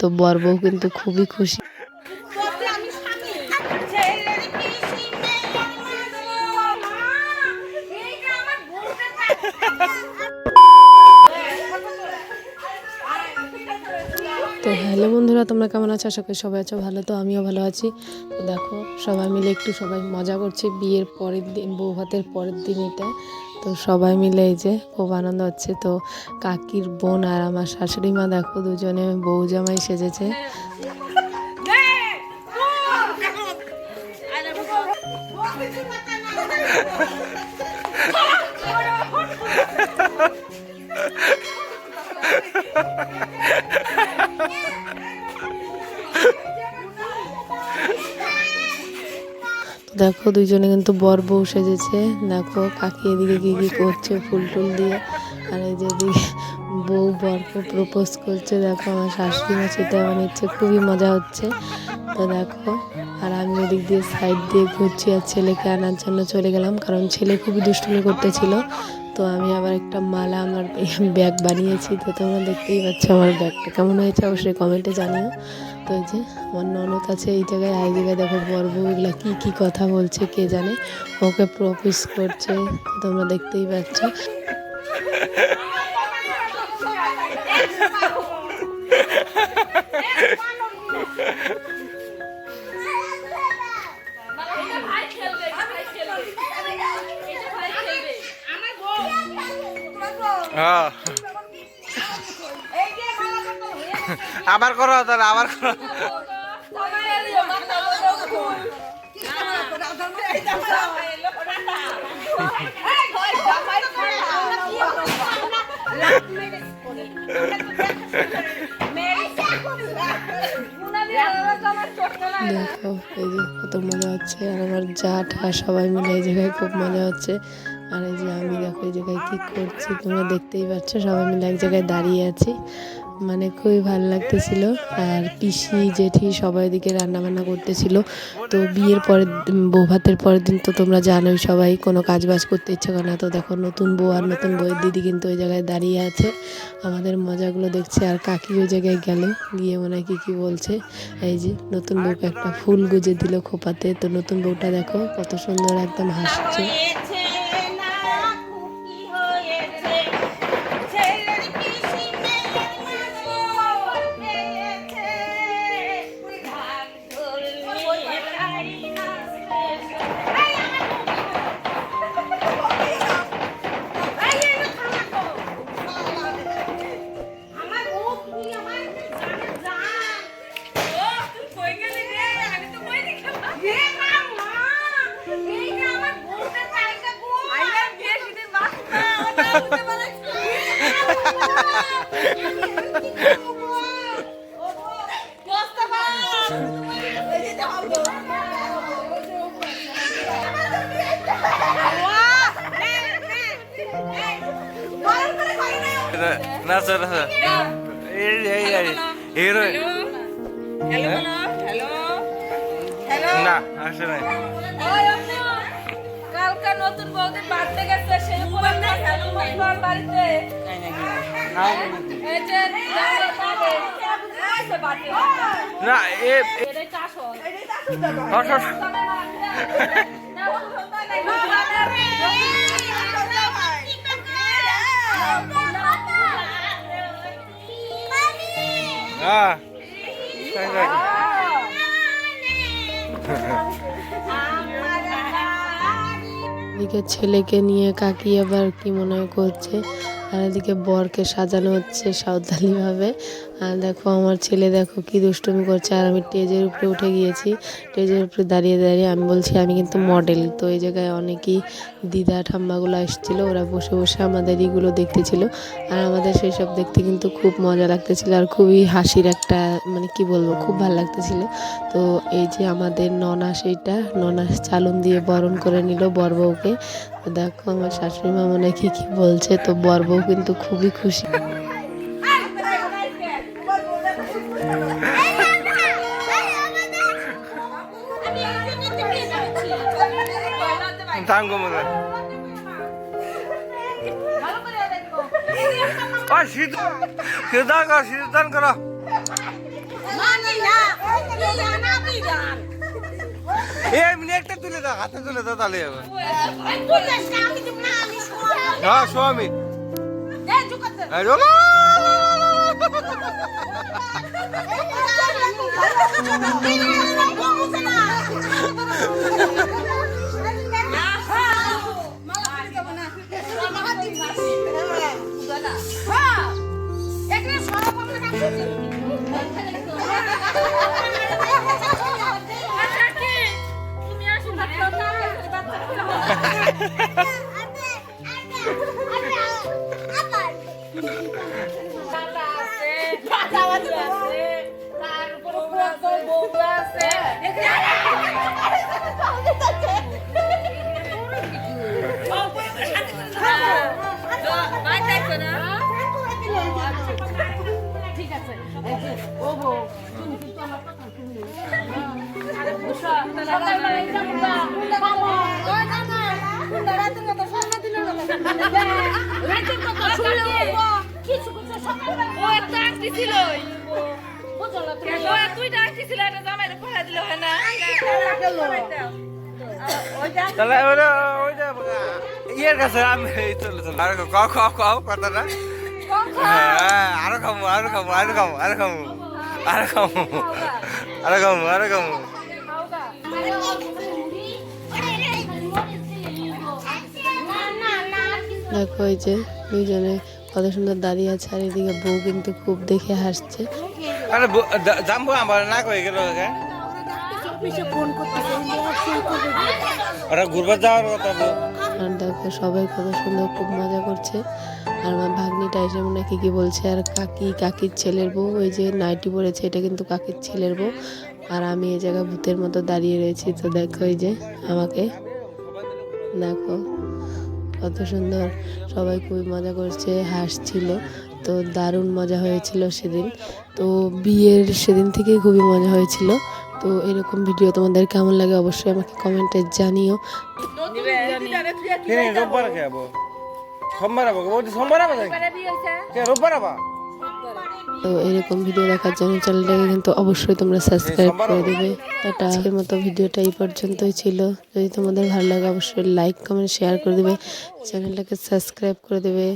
তো বর বউ কিন্তু খুবই খুশি। তো হ্যালো বন্ধুরা, তোমরা কেমন আছো? আশা করি সবাই আছো ভালো, তো আমিও ভালো আছি। তো দেখো, সবাই মিলে একটু সবাই মজা করছে বিয়ের পরের দিন, বউ ভাতের পরের দিন এটা। তো সবাই মিলে এই যে খুব আনন্দ হচ্ছে। তো কাকির বোন আর আমার শাশুড়ি মা দেখো দুজনে বউ জামাই সেজেছে। তো দেখো, দুইজনে কিন্তু বর বউ সেজেছে। দেখো, কাকি এদিকে কি কি করছে ফুল টুল দিয়ে। আর এই যেদিকে বউ বরকে প্রপোজ করছে। দেখো, আমার শাশুড়ি মা সেটা হচ্ছে খুবই মজা হচ্ছে। তো দেখো, আর আমি ওদিক দিয়ে সাইড দিয়ে ঘুরছি আর ছেলেকে আনার জন্য চলে গেলাম। কারণ ছেলে খুবই দুষ্টুমি করতেছিল। তো আমি আবার একটা মালা, আমার ব্যাগ বানিয়েছি। তো তোমরা দেখতেই পাচ্ছ আমার ব্যাগটা। কেমন হয়েছে অবশ্যই কমেন্টে জানিও। তো এই যে আমার ননদ আছে এই জায়গায় এই জায়গায় দেখো বর বউ এগুলা কী কী কথা বলছে কে জানে? ওকে প্রপোজ করছে তোমরা দেখতেই পাচ্ছ। হ্যাঁ। আবার করো তাহলে, আবার করো। দেখো, এই যে কত মজা হচ্ছে, আর আমার জা ঠা সবাই মিলে এই জায়গায় খুব মজা হচ্ছে। যে এই জায়গায় কী করছি, তোমরা দেখতেই পাচ্ছ, সবাই মিলে এক জায়গায় দাঁড়িয়ে আছি। মানে খুবই ভালো লাগতেছিল, আর পিসি, জেঠি সবাই দিকে রান্না বান্না করতেছিল। তো বিয়ের পরের দিন, বউ ভাতের পরের দিন তো তোমরা জানোই সবাই, কোনো কাজ বাজ করতে ইচ্ছে করে না। তো দেখো, নতুন বউ আর নতুন বউয়ের দিদি কিন্তু ওই জায়গায় দাঁড়িয়ে আছে। আমাদের মজাগুলো দেখছে, আর কাকি ওই জায়গায় গেল, গিয়ে মনে কী কী বলছে। এই যে, নতুন বউকে একটা ফুল গুজে দিল খোপাতে। তো নতুন বউটা দেখো, কত সুন্দর একদম হাসছে। না আসে নাই ওই অন্য কালকে নতুন বউদের বার্থডে গেছে সেই উপলক্ষে বল বাড়িতে? না এ এ- এটাই চাষ হয়। এদিকে ছেলেকে নিয়ে কাকি আবার কি মনে করছে আর এদিকে বরকে সাজানো হচ্ছে সাঁওতালিভাবে আর দেখো, আমার ছেলে দেখো কি দুষ্টুমি করছে। আর আমি স্টেজের উপরে উঠে গিয়েছি। স্টেজের উপরে দাঁড়িয়ে দাঁড়িয়ে আমি বলছি, আমি কিন্তু মডেল তো এই জায়গায় অনেকেই দিদা ঠাম্মাগুলো আসছিল। ওরা বসে বসে আমাদের এগুলো দেখতেছিল। আর আমাদের সেই সব দেখতে কিন্তু খুব মজা লাগতেছিল আর খুবই হাসির একটা মানে কি বলব, খুব ভালো লাগতেছিল। তো এই যে আমাদের ননা সেইটা, ননা চালন দিয়ে বরণ করে নিল বর বউকে। তো দেখো, আমার শাশুড়ি মা মনে হয় কি বলছে, তো বর বউ কিন্তু খুবই খুশি। থাঙ্গো মনে ওই সিধু সিধা কর সিধান এমনি একটা তুলে দাও হাতে তুলে দাও তাহলে হ্যাঁ স্বামী হ্যাঁ ঠিক আছে। তাহলে ওটা ওইটা ইয়ের কাছে আমি চলে চলে আর কও কও কও কথাটা। হ্যাঁ আরও খামু আরও খামু আরও খামু আরও খামু আরও খামু আরও খামু আরও খামু দেখো এই যে দুজনে কত সুন্দর দাঁড়িয়ে আছে আর এদিকে বউ কিন্তু খুব দেখে হাসছে। আরে জাম্বু আমার না কই গেল ওরা ঘুরবার যাওয়ার কথা আর দেখো সবাই কত সুন্দর খুব মজা করছে। আর আমার ভাগ্নিটা এসে মনে কি কি বলছে আর কাকি কাকির ছেলের বউ ওই যে নাইটি পরেছে এটা কিন্তু কাকির ছেলের বউ। আর আমি এই জায়গায় ভূতের মতো দাঁড়িয়ে রয়েছি তো দেখো এই যে আমাকে। দেখো কত সুন্দর সবাই খুবই মজা করছে হাসছিল। তো দারুণ মজা হয়েছিল সেদিন। তো বিয়ের সেদিন থেকেই খুবই মজা হয়েছিল। তো এরকম ভিডিও তোমাদের কেমন লাগে অবশ্যই আমাকে কমেন্টে জানিও। সোমবার সোমবার কে রোববার তো এরকম ভিডিও দেখার জন্য চ্যানেলটাকে কিন্তু অবশ্যই তোমরা সাবস্ক্রাইব করে দেবে। টাটা আজকের মতো ভিডিওটা এই পর্যন্তই ছিল। যদি তোমাদের ভালো লাগে অবশ্যই লাইক কমেন্ট শেয়ার করে দেবে। চ্যানেলটাকে সাবস্ক্রাইব করে দেবে।